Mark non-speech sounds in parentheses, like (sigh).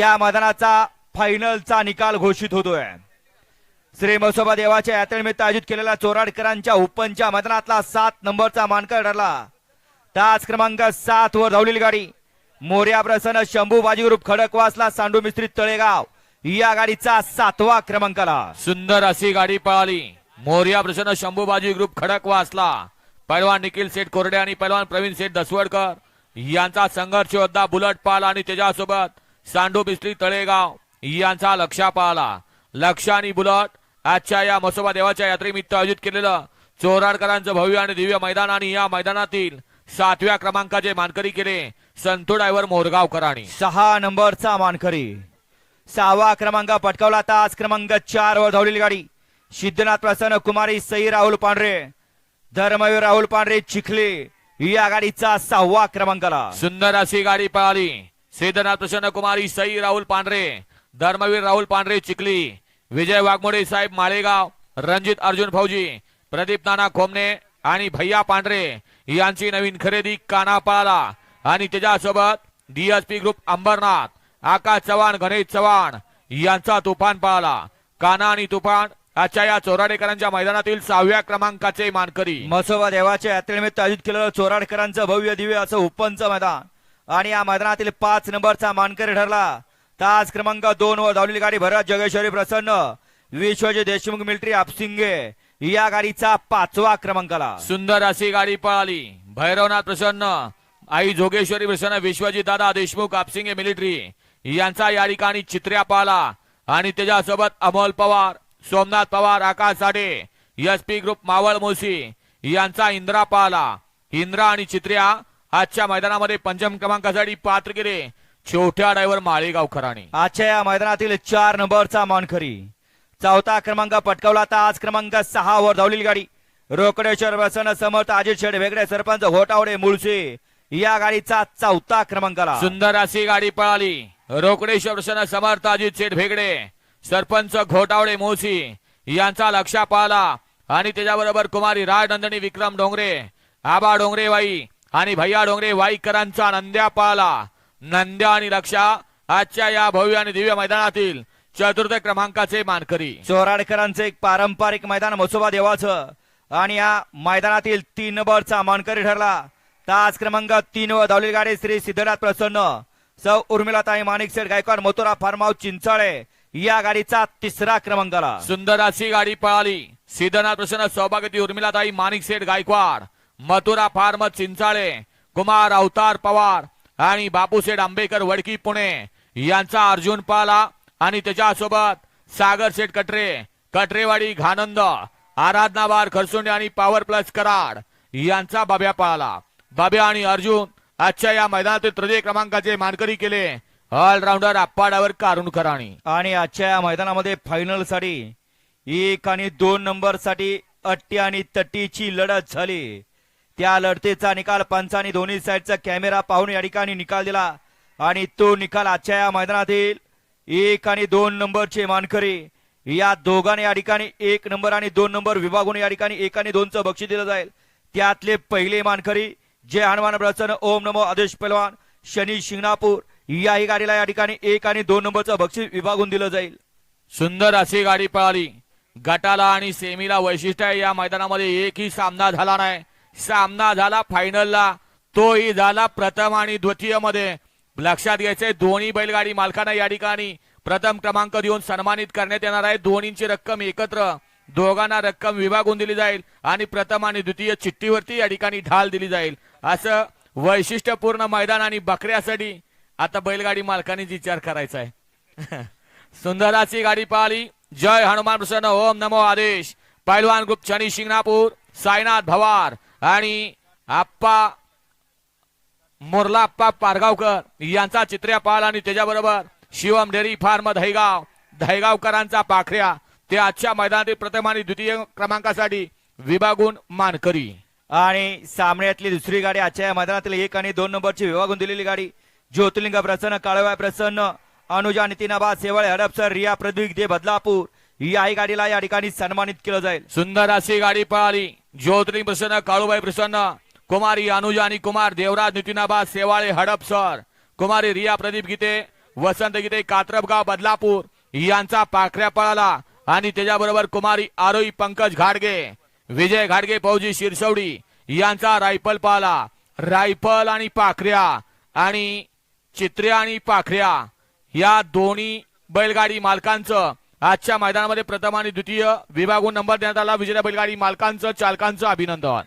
त्या मैदानाचा फायनलचा निकाल घोषित होतोय. श्री मसोबा देवाच्या यात्रेनिमित्त आयोजित केलेल्या चोराडकरांच्या ओपनच्या मैदानातला सात नंबरचा मानकर ठरला. तास क्रमांक सात वर धावलेली गाडी. मोर्या प्रसन्न शंभू बाजी ग्रुप खडकवासला सांडू मिस्त्री तळेगाव. या गाडीचा सातवा क्रमांकाला. सुंदर अशी गाडी पळाली. मोर्या प्रसन्न शंभूबाजी ग्रुप खडकवासला पैलवान निखिल सेठ कोरडे आणि पैलवान प्रवीण सेठ दसवडकर यांचा संघर्ष योद्धा बुलट पाल आणि त्याच्यासोबत सांडू बिस्त्री तळेगाव. यांचा लक्षा पाहला लक्ष आणि बुलट. आजच्या या मसोबा देवाच्या यात्रेनिमित्त आयोजित केलेलं चोराडकरांचं भव्य आणि दिव्य मैदान आणि या मैदानातील सातव्या क्रमांकाचे मानकरी केले संतो डायव्हर मोरगावकरांनी. सहा नंबरचा मानकरी. सहावा क्रमांक पटकावला तास क्रमांक चार वर धावलेली गाडी. सिद्धनाथ प्रसन्न कुमारी सई राहुल पांढरे. धर्मवीर राहुल पांढरे चिखले. या गाडीचा सहावा क्रमांकाला. सुंदर अशी गाडी पळाली. सिद्धनाथ प्रसन्न कुमारी सई राहुल पांढरे धर्मवीर राहुल पांढरे चिखली विजय वाघमोडे साहेब माळेगाव रणजित अर्जुन फौजी प्रदीप नाना खोमने आणि भैया पांढरे यांची नवीन खरेदी काना पळाला आणि त्याच्यासोबत डीएसपी ग्रुप अंबरनाथ आकाश चव्हाण गणेश चव्हाण यांचा तुफान पळाला काना आणि तुफान आजच्या या चोराडेकरांच्या मैदानातील सहाव्या क्रमांकाचे मानकरी. मसोबा देवाच्या यात्रेनिमित्त आयोजित केलेलं चोराडकरांचं भव्य दिव्य असं उपनचं मैदान. आणि या मैदानातील पाच नंबरचा मानकरी ठरला. तास क्रमांक दोन वर धावलेली गाडी भरत जोगेश्वरी प्रसन्न. विश्वजी देशमुख मिलिटरी आपसिंगे या गाडीचा पाचवा क्रमांकाला. सुंदर अशी गाडी पळाली. भैरवनाथ प्रसन्न. आई जोगेश्वरी प्रसन्न विश्वजी दादा देशमुख आपसिंगे मिलिटरी. यांचा या ठिकाणी चित्र्या पाळला आणि त्याच्यासोबत अमोल पवार सोमनाथ पवार आकाश साडे एस पी ग्रुप मावळ मोसी यांचा इंद्रा पाळला इंद्रा आणि चित्र्या आजच्या मैदानामध्ये पंचम क्रमांकासाठी पात्र केले छोट्या ड्रायव्हर माळेगावकरांनी आजच्या या मैदानातील चार नंबरचा मानकरी. चौथा क्रमांक पटकावला तास क्रमांक सहा वर धावलेली गाडी. रोकडेश्वर प्रसन्न समर्थ अजित शेड वेगळे सरपंच घोटावडे मुळशी या गाडीचा चौथा क्रमांकाला. सुंदर अशी गाडी पळाली. रोकडेश्वर प्रसन्न समर्थ अजित शेठ भेगडे सरपंच घोटावडे मोसी यांचा लक्षा पाहला आणि त्याच्याबरोबर कुमारी राजनंदिनी विक्रम डोंगरे. आबा डोंगरे वाई आणि भैया डोंगरे वाईकरांचा नंद्या पाहला नंद्या आणि लक्षा आजच्या या भव्य आणि दिव्य मैदानातील चतुर्थ क्रमांकाचे मानकरी. चोराडकरांचं एक पारंपरिक मैदान मसोबा देवाचं. आणि या मैदानातील तीन नंबरचा मानकरी ठरला. तास क्रमांक तीन वर धावलेली गाडी श्री सिद्धनाथ प्रसन्न. सौ उर्मिलाताई माणिकसेठ गायकवाड मथुरा फार्म हाऊस चिंचाळे. या गाडीचा तिसरा क्रमांकाला. सुंदर अशी गाडी पळाली. सिद्धनाथ प्रसन्न सौभाग्यवती उर्मिलाताई माणिक शेठ गायकवाड. मथुरा फार्म चिंचाळे कुमार अवतार पवार आणि बापूशेठ आंबेकर वडकी पुणे यांचा अर्जुन पाला आणि त्याच्यासोबत सागर शेठ कटरे कटरेवाडी घानंद आराधनाबार खरसुंडे आणि पॉवर प्लस कराड यांचा बाब्या पळाला बाब्या आणि अर्जुन आजच्या या मैदानातील तृतीय क्रमांकाचे मानकरी केले ऑलराऊंडर आप्पाडावर कारुणकराणी. आणि आजच्या या मैदानामध्ये फायनलसाठी एक आणि दोन नंबरसाठी अट्टी आणि तट्टीची लढत झाली. त्या लढतीचा निकाल पंचानी दोन्ही साईडचा कॅमेरा पाहून या ठिकाणी निकाल दिला. आणि तो निकाल आजच्या या मैदानातील एक आणि दोन नंबरचे मानकरी या दोघांनी या ठिकाणी एक नंबर आणि दोन नंबर विभागून या ठिकाणी एक आणि दोनचं बक्षीस दिलं जाईल. त्यातले पहिले मानकरी जय हनुमान प्रसन्न ओम नमो आदेश पहलवान शनी शिंगणापूर याही गाडीला या ठिकाणी एक आणि दोन नंबरचं बक्षीस विभागून दिलं जाईल. सुंदर अशी गाडी पळाली. गटाला आणि सेमीला वैशिष्ट्य आहे या मैदानामध्ये एकही सामना झाला नाही. सामना झाला फायनलला. तोही झाला प्रथम आणि द्वितीयमध्ये. लक्षात घ्यायचंय दोन्ही बैलगाडी मालकांना या ठिकाणी प्रथम क्रमांक देऊन सन्मानित करण्यात येणार आहे. दोन्हींची रक्कम एकत्र. दोघांना रक्कम विभागून दिली जाईल आणि प्रथम आणि द्वितीय चिठ्ठीवरती या ठिकाणी ढाल दिली जाईल. असं वैशिष्ट्यपूर्ण मैदान आणि बकऱ्यासाठी आता बैलगाडी मालकांनीच विचार करायचा आहे. (laughs) सुंदराची गाडी पाहिली. जय हनुमान प्रसन्न ओम नमो आदेश. पैलवान ग्रुप शनी शिंगणापूर. साईनाथ भवार. आणि आप्पा मोरलाप्पा पारगावकर यांचा चित्र्या पाल आणि त्याच्याबरोबर शिवम डेअरी फार्म दहेगाव दहेगावकरांचा पाखऱ्या. ते आजच्या मैदानातील प्रथम आणि द्वितीय क्रमांकासाठी विभागून मानकरी. आणि सामन्यातली दुसरी गाडी आजच्या या मैदानातील एक आणि दोन नंबरची विभागून दिलेली गाडी. ज्योतिर्लिंग प्रसन्न काळवाय प्रसन्न अनुजा नितीनाबा सेवळे हडपसर रिया प्रदीप दे बदलापूर. याही गाडीला या ठिकाणी सन्मानित केलं जाईल. सुंदर अशी गाडी पळाली. ज्योतिर्लिंग प्रसन्न काळूबाई प्रसन्न कुमारी अनुजा आणि कुमार देवराज नितीनाबा सेवाळे हडपसर कुमारी रिया प्रदीप गीते वसंत गीते कात्रपगाव बदलापूर यांचा पाखऱ्या पळाला आणि त्याच्याबरोबर कुमारी आरोई पंकज घाडगे विजय घाडगे फौजी शिरसवडी यांचा रायफल पळाला रायफल आणि पाखऱ्या आणि चित्र्या आणि पाखऱ्या या दोन्ही बैलगाडी मालकांचं आजच्या मैदानामध्ये प्रथम आणि द्वितीय विभागून नंबर देण्यात आला. विजेत्या बैलगाडी मालकांचं चालकांचं अभिनंदन.